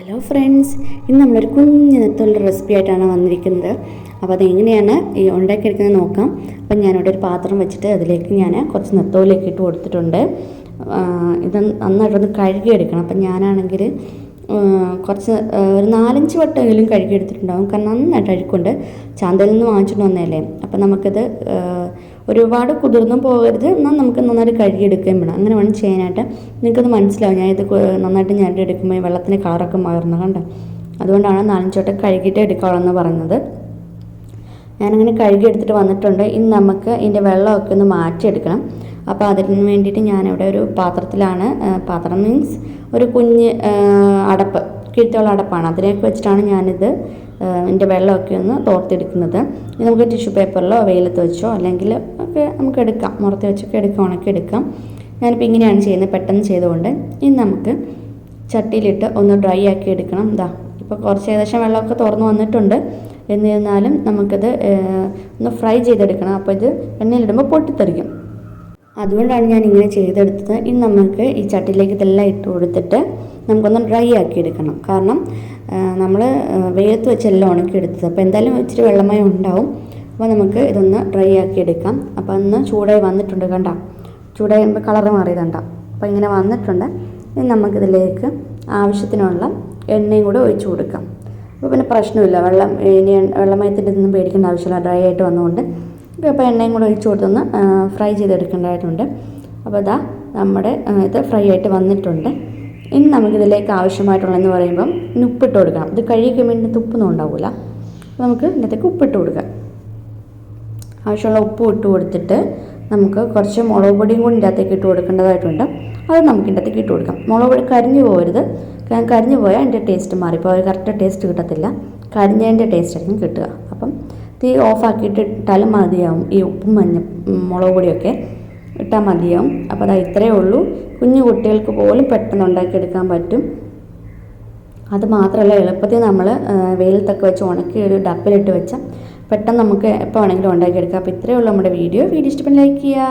Hello friends ഇന്ന് നമ്മളൊരു കുഞ്ഞു നെത്തുള്ള റെസിപ്പി ആയിട്ടാണ് വന്നിരിക്കുന്നത്. അപ്പോൾ അതെങ്ങനെയാണ് ഈ ഉണ്ടാക്കിയെടുക്കുന്നത് നോക്കാം. അപ്പം ഞാനിവിടെ ഒരു പാത്രം വെച്ചിട്ട് അതിലേക്ക് ഞാൻ കുറച്ച് നെത്തോലിയൊക്കെ ഇട്ട് കൊടുത്തിട്ടുണ്ട്. ഇത് നന്നായിട്ടൊന്ന് കഴുകിയെടുക്കണം. അപ്പം ഞാനാണെങ്കിൽ കുറച്ച് ഒരു നാലഞ്ച് വട്ടമെങ്കിലും കഴുകിയെടുത്തിട്ടുണ്ടാകും കാരണം നന്നായിട്ട് അഴുക്കുണ്ട്. ചാന്തയിൽ നിന്ന് വാങ്ങിച്ചിട്ട് വന്നതല്ലേ? അപ്പം നമുക്കിത് ഒരുപാട് കുതിർന്നും പോകരുത്. എന്നാൽ നമുക്ക് നന്നായിട്ട് കഴുകിയെടുക്കുകയും വേണം. അങ്ങനെ വേണം ചെയ്യാനായിട്ട്. നിങ്ങൾക്കത് മനസ്സിലാവും. ഞാൻ ഇത് നന്നായിട്ട് ഞാൻ എടുക്കുമ്പോൾ വെള്ളത്തിന് കളറൊക്കെ മാറുന്നു കണ്ടോ? അതുകൊണ്ടാണ് നാലഞ്ചോട്ടം കഴുകിയിട്ട് എടുക്കാവുള്ളതെന്ന് പറയുന്നത്. ഞാനങ്ങനെ കഴുകി എടുത്തിട്ട് വന്നിട്ടുണ്ട്. ഇനി നമുക്ക് ഇതിന്റെ വെള്ളമൊക്കെ ഒന്ന് മാറ്റിയെടുക്കണം. അപ്പോൾ അതിന് വേണ്ടിയിട്ട് ഞാനിവിടെ ഒരു പാത്രത്തിലാണ് പാത്രം മീൻസ് ഒരു കുഞ്ഞ് അടപ്പ് കിഴുത്തുള്ള അടപ്പാണ്. അതിലേക്ക് വെച്ചിട്ടാണ് ഞാനിത് ഇതിന്റെ വെള്ളമൊക്കെ ഒന്ന് തോർത്തെടുക്കുന്നത്. നമുക്ക് ടിഷ്യൂ പേപ്പറിലോ വെയിലത്ത് വെച്ചോ അല്ലെങ്കിൽ ഒക്കെ നമുക്ക് എടുക്കാം. മുറത്ത് വെച്ചൊക്കെ എടുക്കാം ഉണക്കി എടുക്കാം. ഞാനിപ്പോൾ ഇങ്ങനെയാണ് ചെയ്യുന്നത്. പെട്ടെന്ന് ചെയ്തുകൊണ്ട് ഇനി നമുക്ക് ചട്ടിയിലിട്ട് ഒന്ന് ഡ്രൈ ആക്കി എടുക്കണം. ഇതാ ഇപ്പോൾ കുറച്ച് ഏകദേശം വെള്ളമൊക്കെ തുറന്ന് വന്നിട്ടുണ്ട്. എന്നിരുന്നാലും നമുക്കിത് ഒന്ന് ഫ്രൈ ചെയ്തെടുക്കണം. അപ്പോൾ ഇത് എണ്ണയിലിടുമ്പോൾ പൊട്ടിത്തെറിക്കും. അതുകൊണ്ടാണ് ഞാൻ ഇങ്ങനെ ചെയ്തെടുത്തത്. ഇനി നമുക്ക് ഈ ചട്ടിയിലേക്ക് ഇതെല്ലാം ഇട്ട് കൊടുത്തിട്ട് നമുക്കൊന്ന് ഡ്രൈ ആക്കി എടുക്കണം കാരണം നമ്മൾ വെയിലത്ത് വെച്ചല്ല ഉണക്കി എടുത്തത് അപ്പോൾ എന്തായാലും ഇച്ചിരി വെള്ളമയം ഉണ്ടാവും. അപ്പോൾ നമുക്ക് ഇതൊന്ന് ഡ്രൈ ആക്കി എടുക്കാം അപ്പോൾ ഒന്ന് ചൂടായി വന്നിട്ടുണ്ട് കണ്ട. ചൂടായി കളർ മാറിയതുണ്ട. അപ്പോൾ ഇങ്ങനെ വന്നിട്ടുണ്ട്. ഇനി നമുക്കിതിലേക്ക് ആവശ്യത്തിനുള്ള എണ്ണയും കൂടെ ഒഴിച്ചു കൊടുക്കാം. അപ്പോൾ പിന്നെ പ്രശ്നമില്ല. വെള്ളം ഇനി വെള്ളമയത്തിന്റെ ഇതൊന്നും പേടിക്കേണ്ട ആവശ്യമില്ല. ഡ്രൈ ആയിട്ട് വന്നുകൊണ്ട് അപ്പോൾ എണ്ണയും കൂടെ ഒഴിച്ചു കൊടുത്തൊന്ന് ഫ്രൈ ചെയ്തെടുക്കേണ്ടതായിട്ടുണ്ട്. അപ്പോൾ ഇതാ നമ്മുടെ ഇത് ഫ്രൈ ആയിട്ട് വന്നിട്ടുണ്ട്. ഇനി നമുക്കിതിലേക്ക് ആവശ്യമായിട്ടുള്ളതെന്ന് പറയുമ്പം ഇനി ഉപ്പിട്ട് കൊടുക്കണം. ഇത് കഴുകി വേണ്ടി ഉപ്പൊന്നും ഉണ്ടാവില്ല നമുക്ക് ഇതിനകത്തേക്ക് ഉപ്പിട്ട് കൊടുക്കാം. ആവശ്യമുള്ള ഉപ്പ് ഇട്ട് കൊടുത്തിട്ട് നമുക്ക് കുറച്ച് മുളക് പൊടിയും കൂടി ഇതിന്റെ അകത്തേക്ക് ഇട്ട് കൊടുക്കേണ്ടതായിട്ടുണ്ട്. അത് നമുക്ക് ഇതിന്റെ അകത്തേക്ക് ഇട്ട് കൊടുക്കാം. മുളക് പൊടി കരിഞ്ഞു പോകരുത്. കരിഞ്ഞു പോയാൽ അതിന്റെ ടേസ്റ്റ് മാറിപ്പോൾ ഒരു കറക്റ്റ് ടേസ്റ്റ് കിട്ടത്തില്ല. കരിഞ്ഞതിന്റെ ടേസ്റ്റ് ആയിരിക്കും കിട്ടുക. അപ്പം തീ ഓഫാക്കിയിട്ട് ഇട്ടാലും മതിയാവും. ഈ ഉപ്പും മഞ്ഞ മുളക് പൊടിയൊക്കെ. ഇട്ടാൽ മതിയാവും. അപ്പോൾ അത് ഇത്രയേ ഉള്ളൂ. കുഞ്ഞു കുട്ടികൾക്ക് പോലും പെട്ടെന്ന് ഉണ്ടാക്കിയെടുക്കാൻ പറ്റും. അത് മാത്രമല്ല എളുപ്പത്തിൽ നമ്മൾ വെയിലത്തൊക്കെ വെച്ച് ഉണക്കി ഒരു ഡപ്പിലിട്ട് വെച്ചാൽ പെട്ടെന്ന് നമുക്ക് എപ്പോൾ വേണമെങ്കിലും ഉണ്ടാക്കിയെടുക്കാം. അപ്പോൾ ഇത്രയേ ഉള്ളൂ നമ്മുടെ വീഡിയോ. വീഡിയോ ഇഷ്ടപ്പെട്ട് ലൈക്ക് ചെയ്യുക.